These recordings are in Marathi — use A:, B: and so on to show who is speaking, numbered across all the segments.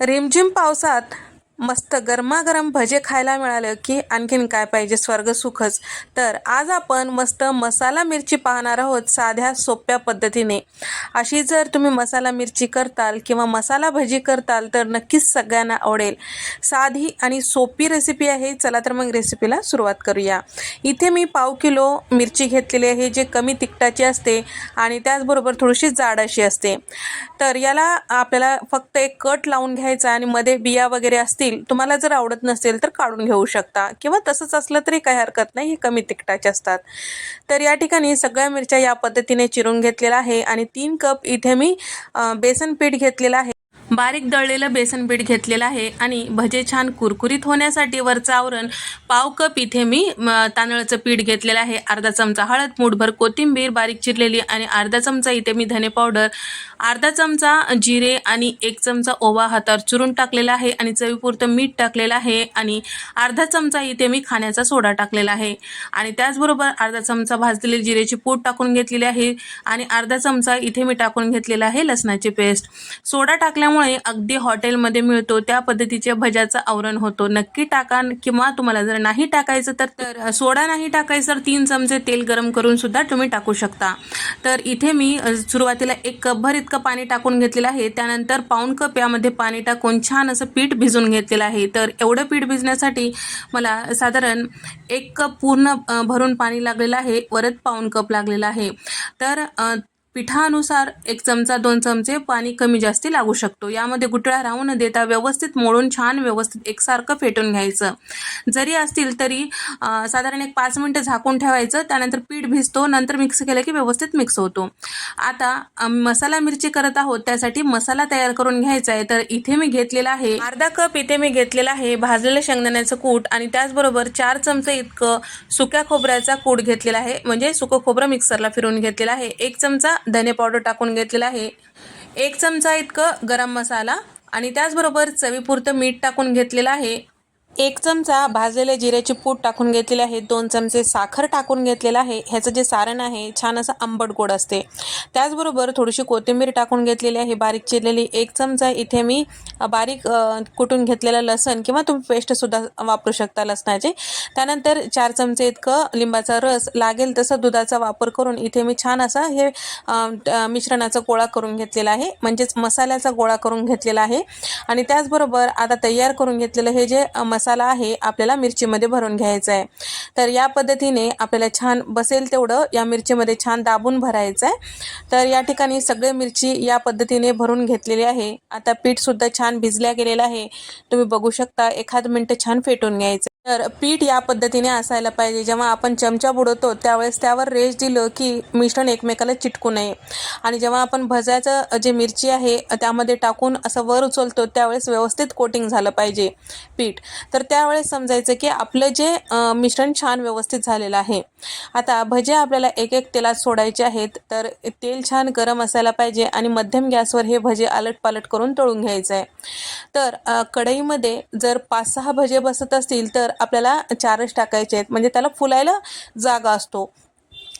A: रिमझिम पावसात मस्त गरमागरम भजे खायला मिळालं की आणखीन काय पाहिजे? स्वर्ग सुखच. तर आज आपण मस्त मसाला मिरची पाहणार आहोत साध्या सोप्या पद्धतीने. अशी जर तुम्ही मसाला मिरची करताल किंवा मसाला भजी करताल तर नक्कीच सगळ्यांना आवडेल. साधी आणि सोपी रेसिपी आहे. चला तर मग रेसिपीला सुरुवात करूया. इथे मी पाव किलो मिरची घेतलेली आहे जे कमी तिखटाची असते आणि त्याचबरोबर थोडीशी जाड अशी असते. तर याला आपल्याला फक्त एक कट लावून घ्यायचा आणि मध्ये बिया वगैरे असतील तुम्हाला जर आवडत नसेल तर काढून घेऊ शकता. किंवा तसंच असलं तरी काही हरकत नाही हे कमी तिखटाचे असतात. तर या ठिकाणी सगळ्या मिरच्या या पद्धतीने चिरून घेतलेल्या आहे. आणि तीन कप इथे मी बेसन पीठ घेतलेलं आहे. बारीक दळलेलं बेसन पीठ घेतलेलं आहे आणि भजे छान कुरकुरीत होण्यासाठी वरचं आवरण पाव कप इथे मी म, तांदळाचं पीठ घेतलेलं आहे. अर्धा चमचा हळद मूठभर कोथिंबीर बारीक चिरलेली आणि अर्धा चमचा इथे मी धने पावडर अर्धा चमचा जिरे आणि एक चमचा ओवा हातावर चुरून टाकलेला आहे आणि चवीपुरतं मीठ टाकलेलं आहे आणि अर्धा चमचा इथे मी खाण्याचा सोडा टाकलेला आहे. आणि त्याचबरोबर अर्धा चमचा भाजलेली जिरेची पूड टाकून घेतलेली आहे आणि अर्धा चमचा इथे मी टाकून घेतलेला आहे लसणाची पेस्ट. सोडा टाकल्यामुळे अगदी हॉटेलमध्ये मिळतो त्या पद्धतीच्या भज्याचं आवरण होतो. नक्की टाका किंवा तुम्हाला जर नाही टाकायचं तर तर सोडा नाही टाकायचं तर तीन चमचे तेल गरम करून सुद्धा तुम्ही टाकू शकता. तर इथे मी सुरुवातीला एक कपभर इतकं पाणी टाकून घेतलेलं आहे. त्यानंतर पाऊण कप यामध्ये पाणी टाकून छान असं पीठ भिजून घेतलेलं आहे. तर एवढं पीठ भिजण्यासाठी मला साधारण एक कप पूर्ण भरून पाणी लागलेलं आहे. वरत पाऊण कप लागलेला आहे. तर पिठानुसार एक चमचा दोन चमचे पाणी कमी जास्ती लागू शकतो. यामध्ये गुठळ्या राहू न देता व्यवस्थित मोडून छान व्यवस्थित एकसारखं फेटून घ्यायचं. जरी असतील तरी साधारण एक पाच मिनटं झाकून ठेवायचं त्यानंतर पीठ भिजतो नंतर मिक्स केलं की व्यवस्थित मिक्स होतो. आता मसाला मिरची करत आहोत त्यासाठी मसाला तयार करून घ्यायचा आहे. तर इथे मी घेतलेला आहे अर्धा कप इथे मी घेतलेला आहे भाजलेलं शेंगदाण्याचं कूट आणि त्याचबरोबर चार चमचे इतकं सुक्या खोबऱ्याचा कूट घेतलेला आहे. म्हणजे सुकं खोबरं मिक्सरला फिरून घेतलेलं आहे. एक चमचा धने पावडर टाकून घेतलेला आहे. एक चमचा इतकं गरम मसाला आणि त्याचबरोबर चवीपुरतं मीठ टाकून घेतलेलं आहे. एक चमचा भाजलेले जिऱ्याची पूड टाकून घेतलेले आहे दोन चमचे साखर टाकून घेतलेलं आहे. ह्याचं जे सारण आहे छान असं आंबट गोड असते. त्याचबरोबर थोडीशी कोथिंबीर टाकून घेतलेली आहे बारीक चिरलेली एक चमचा. इथे मी बारीक कुटून घेतलेलं लसण किंवा तुम्ही पेस्टसुद्धा वापरू शकता लसणाचे. त्यानंतर चार चमचे इतकं लिंबाचा रस लागेल तसं दुधाचा वापर करून इथे मी छान असा हे मिश्रणाचा गोळा करून घेतलेला आहे. म्हणजेच मसाल्याचा गोळा करून घेतलेला आहे. आणि त्याचबरोबर आता तयार करून घेतलेलं हे जे मसा मसाला आहे आपल्याला मिरचीमध्ये भरून घ्यायचा आहे तर या पद्धतीने आपल्याला छान बसेल तेवढं या मिरचीमध्ये छान दाबून भरायचं आहे तर या ठिकाणी सगळे मिरची या पद्धतीने भरून घेतलेली आहे. आता पीठसुद्धा छान भिजल्या गेलेलं आहे. तुम्ही बघू शकता एखाद मिनटं छान फेटून घ्यायचं तर पीठ या पद्धतीने असायला पाहिजे. जेव्हा आपण चमचा बुडवतो त्यावेळेस त्यावर रेश दिलं की मिश्रण एकमेकाला चिटकू नये. आणि जेव्हा आपण भजायचं जे मिरची आहे त्यामध्ये टाकून असं वर उचलतो त्यावेळेस व्यवस्थित कोटिंग झालं पाहिजे पीठ. तर त्यावेळेस समजायचं की आपलं जे मिश्रण छान व्यवस्थित झालेलं आहे. आता भजे आपल्याला एक एक तेलात सोडायचे आहेत तर तेल छान गरम असायला पाहिजे आणि मध्यम गॅसवर हे भजे आलट पालट करून तळून घ्यायचं आहे तर कढईमध्ये जर पाच सहा भजे बसत असतील तर आपल्याला चारच टाकायचे आहेत. म्हणजे त्याला फुलायला जागा असतो.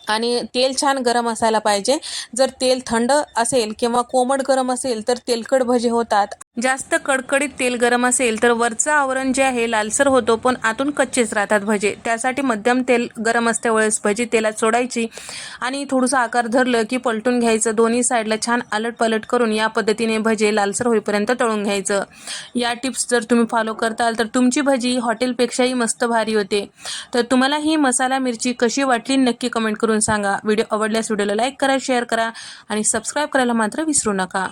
A: आणि तेल छान गरम असायला पाहिजे. जर तेल थंड असेल किंवा कोमट गरम असेल तर तेलकट भजे होतात. जास्त कडकडीत तेल गरम असेल तर वरचं आवरण जे आहे लालसर होतो पण आतून कच्चेच राहतात भजे. त्यासाठी मध्यम तेल गरम असल्यावेळेस भजी तेलात सोडायची आणि थोडंसं आकार धरलं की पलटून घ्यायचं. दोन्ही साईडला छान अलट पलट करून या पद्धतीने भजे लालसर होईपर्यंत तळून घ्यायचं. या टिप्स जर तुम्ही फॉलो करताल तर तुमची भजी हॉटेलपेक्षाही मस्त भारी होते. तर तुम्हाला ही मसाला मिरची कशी वाटली नक्की कमेंट करून सांगा. व्हिडिओ आवडल्यास व्हिडिओला लाईक करा शेअर करा आणि सबस्क्राईब करायला मात्र विसरू नका.